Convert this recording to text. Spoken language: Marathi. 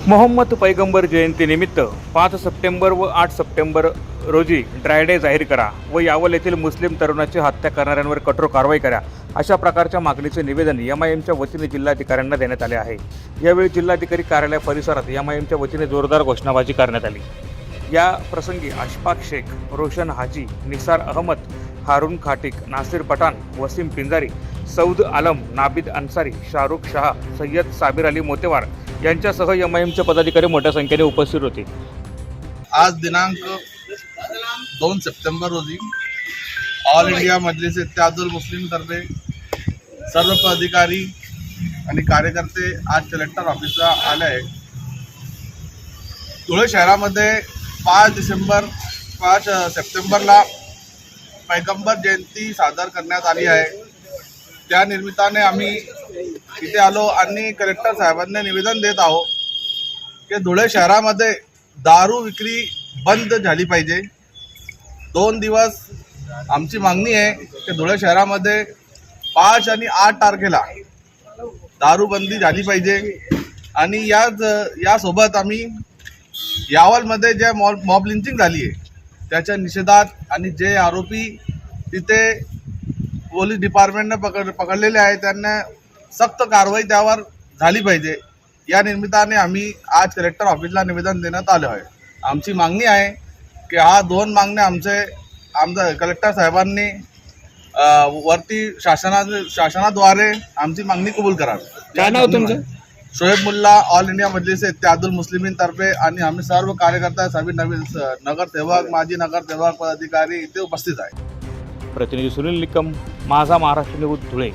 मोहम्मद पैगंबर जयंतीनिमित्त पाच सप्टेंबर व आठ सप्टेंबर रोजी ड्रायडे जाहीर करा व यावल येथील मुस्लिम तरुणाची हत्या करणाऱ्यांवर कठोर कारवाई करा अशा प्रकारच्या मागणीचे निवेदन एम आय एमच्या वतीने जिल्हाधिकाऱ्यांना देण्यात आले आहे. यावेळी जिल्हाधिकारी कार्यालय परिसरात एम आय एमच्या वतीने जोरदार घोषणाबाजी करण्यात आली. या प्रसंगी अशफाक शेख रोशन हाजी निसार अहमद हारून खाटिक नासिर पठाण वसीम पिंजारी सौद आलम नाबिद अन्सारी शाहरुख शहा सय्यद साबिर अली मोतेवार यांच्यासह एम आय एमचे पदाधिकारी मोठ्या संख्येने उपस्थित होते. आज दिनांक दोन सप्टेंबर रोजी ऑल इंडिया मजलिस इत्यादुल मुस्लिम तर्फे सर्व पदाधिकारी आणि कार्यकर्ते आज कलेक्टर ऑफिसला आले आहे धुळे शहरामध्ये पाच डिसेंबर पाच सप्टेंबरला पैगंबर जयंती सादर करण्यात आली आहे. त्या निमित्ताने आम्ही इथे आलो आणि कलेक्टर साहेबांना निवेदन देत आहोत की धुळे शहरामध्ये दारू विक्री बंद झाली पाहिजे. दोन दिवस आमची मागणी आहे की धुळे शहरामध्ये पाच आणि आठ तारखेला दारूबंदी झाली पाहिजे. आणि याच यासोबत आम्ही यावलमध्ये जे मॉब मॉब लिंचिंग झाली आहे त्याच्या निषेधात आणि जे आरोपी तिथे पोलीस डिपार्टमेंटनं पकड पकडलेले आहे त्यांना सक्त कारवाई त्यावर झाली पाहिजे. या निमित्ताने आम्ही आज कलेक्टर ऑफिसला निवेदन देण्यात आलं आहे. आमची मागणी आहे की हा दोन मागण्या आमचे आमच्या कलेक्टर साहेबांनी वरती शासना शासनाद्वारे आमची मागणी कबूल करावी. काय नाव तुमचं? शोएब मुल्ला ऑल इंडिया मजलिस इत्यादुल मुस्लिमीन तर्फे आणि आम्ही सर्व कार्यकर्ता सभी नवीन नगरसेवक माजी नगरसेवक पदाधिकारी इथे उपस्थित आहे. प्रतिनिधी सुनील निकम माझा महाराष्ट्र न्यूज धुळे.